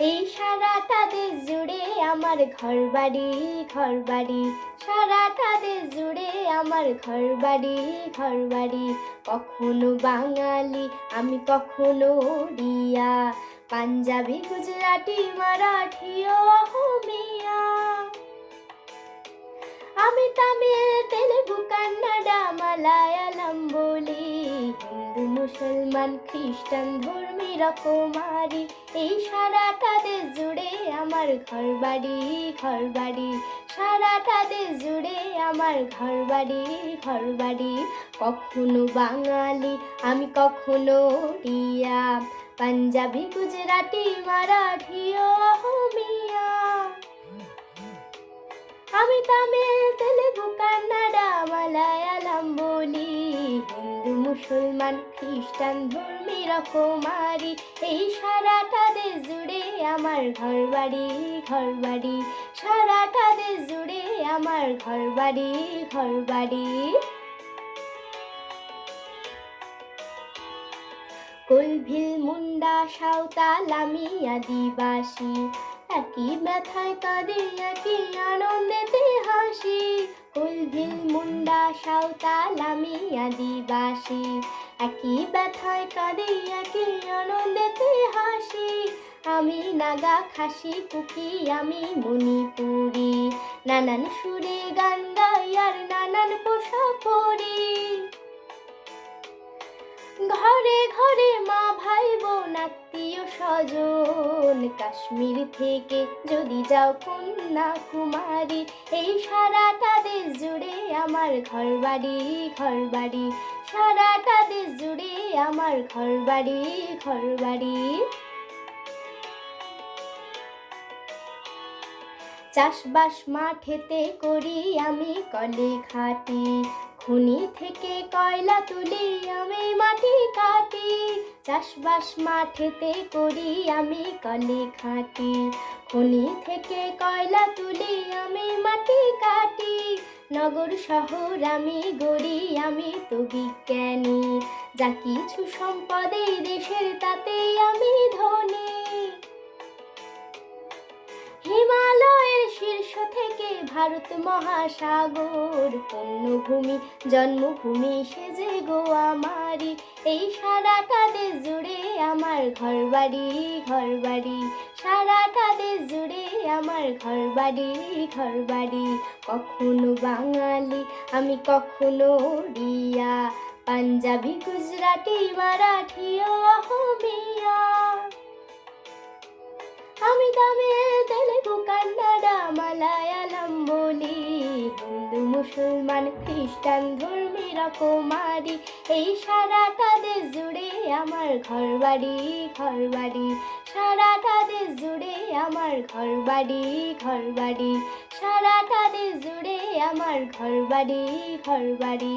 এই সারাটা দেশ জুড়ে আমার ঘর বাড়ি ঘর বাড়ি সারাটা দেশ জুড়ে আমার ঘর বাড়ি ঘর বাড়ি কখনো বাঙালি, আমি কখনো উড়িয়া পাঞ্জাবি, গুজরাটি, মারাঠি অহমিয়া। আমি তামিল, তেলেগু, কান্নাডা, মালায়ালাম বলি। মুসলমান, খ্রিস্টান ধর্মী রকমারি এই সারাটা দেশ জুড়ে আমার ঘর বাড়ি ঘর বাড়ি সারাটা দেশ জুড়ে আমার ঘর বাড়ি ঘর বাড়ি কখনো বাঙালি, আমি কখনো উড়িয়া পাঞ্জাবি, গুজরাটি, মারাঠি, অহমিয়া। আমি তামিল, তেলেগু, কান্নাডা মুসলমান, খ্রিস্টান, ধর্মী রকমারি, এই সারাটা দেশ জুড়ে আমার ঘর বাড়ি ঘর বাড়ি সারাটা দেশ জুড়ে আমার ঘর বাড়ি ঘর বাড়ি কুলভিল, মুন্ডা, সাঁওতাল, আমি আদিবাসী। একই ব্যথায় কাঁদে একই আনন্দেতে হাসি। কুলভিল মুন্ডা সাঁওতাল আমি আদিবাসী একই ব্যথায় কাঁদে, একই আনন্দেতে হাসি। আমি নাগা খাসি কুকি আমি মণিপুরি। নানান সুরে গান গাই আর নানান পোশাক পরি। ঘরে ঘরে মা ভাই বোন, আত্মীয় স্বজন কাশ্মীর থেকে যদি যাও কন্যাকুমারী এই সারাটা দেশ জুড়ে আমার ঘর বাড়ি ঘর বাড়ি সারাটা দেশ জুড়ে আমার ঘর বাড়ি ঘর বাড়ি চাষবাস মাঠেতে করি আমি কলে খাটি। খনি থেকে কয়লা তুলি আমি চাষবাস মাঠেতে করি আমি কলে খাটি। খনি থেকে কয়লা তুলি আমি, মাটি কাটি। নগর, শহর আমি গড়ি, আমি তো বিজ্ঞানী। যা কিছু সম্পদে দেশের তাতেই আমি ধনী। ভারত মহাসাগর পূর্ণভূমি জন্মভূমি সেজে গো আমারি এই সারাটা দেশ জুড়ে আমার ঘর বাড়ি ঘর বাড়ি সারাটা দেশ জুড়ে আমার ঘর বাড়ি ঘর বাড়ি কখনো বাঙালি, আমি কখনো উড়িয়া পাঞ্জাবি, গুজরাটি, মারাঠি, অহমিয়া। আমি তামিল তেলেগু, কান্নাডা মালায়ালাম বলি হিন্দু, মুসলমান, খ্রিস্টান, ধর্মী রকমারি, এই সারাটা দেশ জুড়ে আমার ঘর বাড়ি ঘর বাড়ি সারাটা দেশ জুড়ে আমার ঘর বাড়ি ঘর বাড়ি সারাটা দেশ জুড়ে আমার ঘর বাড়ি ঘর বাড়ি